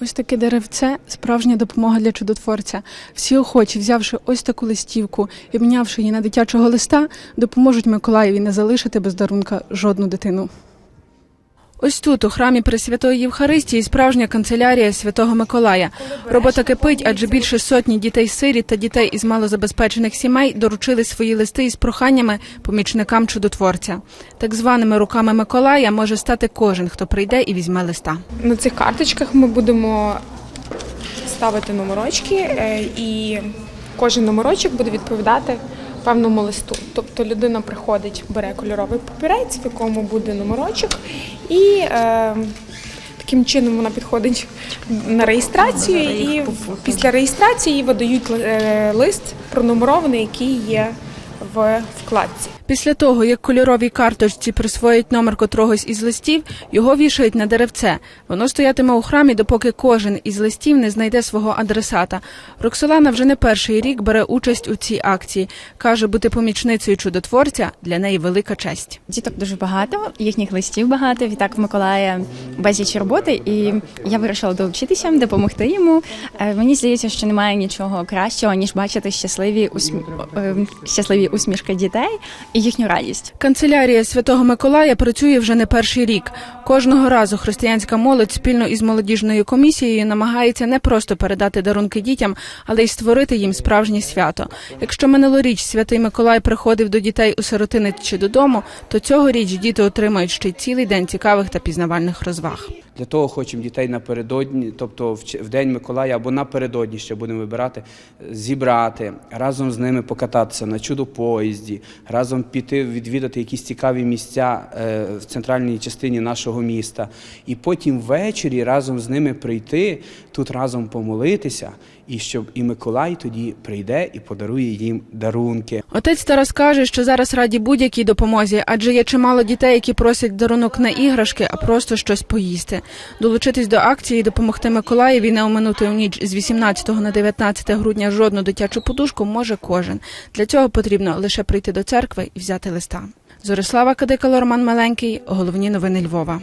Ось таке деревце справжня допомога для чудотворця. Всі охочі, взявши ось таку листівку і обмінявши її на дитячого листа, допоможуть Миколаєві не залишити без дарунка жодну дитину. Ось тут, у храмі Пресвятої Євхаристії, справжня канцелярія Святого Миколая. Робота кипить, адже більше сотні дітей-сиріт та дітей із малозабезпечених сімей доручили свої листи із проханнями помічникам чудотворця. Так званими руками Миколая може стати кожен, хто прийде і візьме листа. На цих карточках ми будемо ставити номерочки, е, і кожен номерочок буде відповідати певному листу. Тобто людина приходить, бере кольоровий папірець, в якому буде номерочок, і е, таким чином вона підходить на реєстрацію, і після реєстрації їй видають е, лист пронумерований, який є в вкладці. Після того, як кольоровій карточці присвоїть номер котрогось із листів, його вішають на деревце. Воно стоятиме у храмі, допоки кожен із листів не знайде свого адресата. Роксолана вже не перший рік бере участь у цій акції. каже, бути помічницею чудотворця для неї велика честь. Діток дуже багато, їхніх листів багато. Відтак в Миколая безліч роботи, і я вирішила долучитися, допомогти йому. Е, Мені здається, що немає нічого кращого ніж бачити щасливі усмі... е, щасливі усмішки дітей і їхню радість. Канцелярія Святого Миколая працює вже не перший рік. Кожного разу християнська молодь спільно із молодіжною комісією намагається не просто передати дарунки дітям, але й створити їм справжнє свято. Якщо минулоріч святий Миколай приходив до дітей у сиротинець чи додому, то цьогоріч діти отримають ще й цілий день цікавих та пізнавальних розваг. Для того хочемо дітей напередодні, тобто в день Миколая або напередодні ще будемо вибирати, зібрати, разом з ними покататися на чудо-поїзді, разом піти відвідати якісь цікаві місця е, в центральній частині нашого міста. І потім ввечері разом з ними прийти, тут разом помолитися, і щоб і Миколай тоді прийде і подарує їм дарунки. Отець Тарас каже, що зараз раді будь-якій допомозі, адже є чимало дітей, які просять дарунок не іграшки, а просто щось поїсти. Долучитись до акції і допомогти Миколаєві не оминути у ніч з 18 на 19 грудня жодну дитячу подушку може кожен. Для цього потрібно лише прийти до церкви і взяти листа. Зорислава Кадикало, Роман Маленький. Головні новини Львова.